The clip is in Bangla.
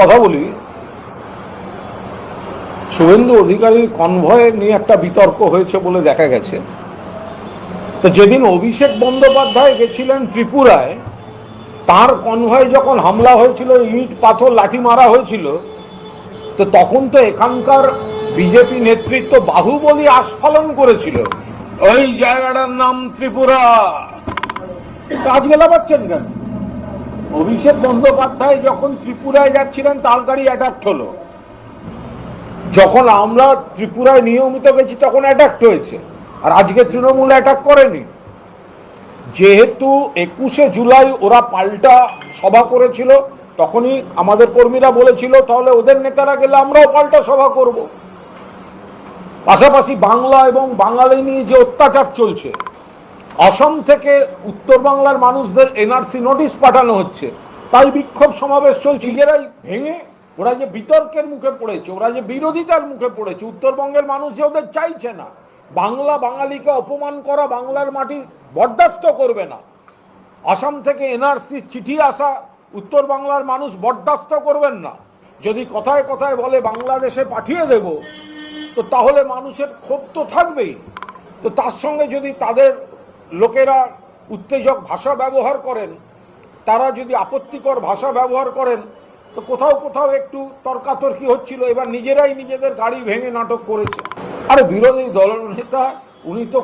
কথা বলি, শুভেন্দু অধিকারীর কনভয় নিয়ে একটা বিতর্ক হয়েছে বলে দেখা গেছে। তো যেদিন অভিষেক বন্দ্যোপাধ্যায় গেছিলেন ত্রিপুরায়, তার কনভয় যখন হামলা হয়েছিল, ইট, পাথর, লাঠি মারা হয়েছিল, তো তখন তো এখানকার বিজেপি নেতৃত্ব বাহুবলী আস্ফালন করেছিল। ওই জায়গাটার নাম ত্রিপুরা। কাজ গেলা পাচ্ছেন কেন? অভিষেক বন্দ্যোপাধ্যায় যখন ত্রিপুরায় যাচ্ছিলেন, তার গাড়ি অ্যাটাক হলো। যখন আমরা ত্রিপুরায় নিয়মিত গেছি, তখন অ্যাটাক হয়েছে। আর আজকে তৃণমূল অ্যাটাক করেনি। যেহেতু একুশে জুলাই ওরা পাল্টা সভা করেছিল, তখনই আমাদের কর্মীরা বলেছিল, তাহলে ওদের নেতারা গেলে আমরাও পাল্টা সভা করব। পাশাপাশি বাংলা এবং বাঙালি নিয়ে যে অত্যাচার চলছে অসম থেকে উত্তর বাংলার মানুষদের এনআরসি নোটিশ পাঠানো হচ্ছে। তাই বিক্ষোভ সমাবেশ চলছে। নিজেরাই ভেঙে ওরা যে বিতর্কের মুখে পড়েছে, ওরা যে বিরোধিতার মুখে পড়েছে, উত্তরবঙ্গের মানুষ যে ওদের চাইছে না। বাংলা বাঙালিকে অপমান করা বাংলার মাটি বরদাস্ত করবে না। আসাম থেকে এনআরসি চিঠি আসা উত্তর বাংলার মানুষ বরদাস্ত করবেন না। যদি কথায় কথায় বলে বাংলাদেশে পাঠিয়ে দেব, তো তাহলে মানুষের ক্ষোভ তো থাকবেই। তো তার সঙ্গে যদি তাদের লোকেরা উত্তেজক ভাষা ব্যবহার করেন, তারা যদি আপত্তিকর ভাষা ব্যবহার করেন, তো কোথাও কোথাও একটু তর্কাতর্কি হচ্ছিল, এবার নিজেরাই নিজেদের গাড়ি ভেঙে নাটক করেছে। আর বিরোধী দলনেতা, উনি তো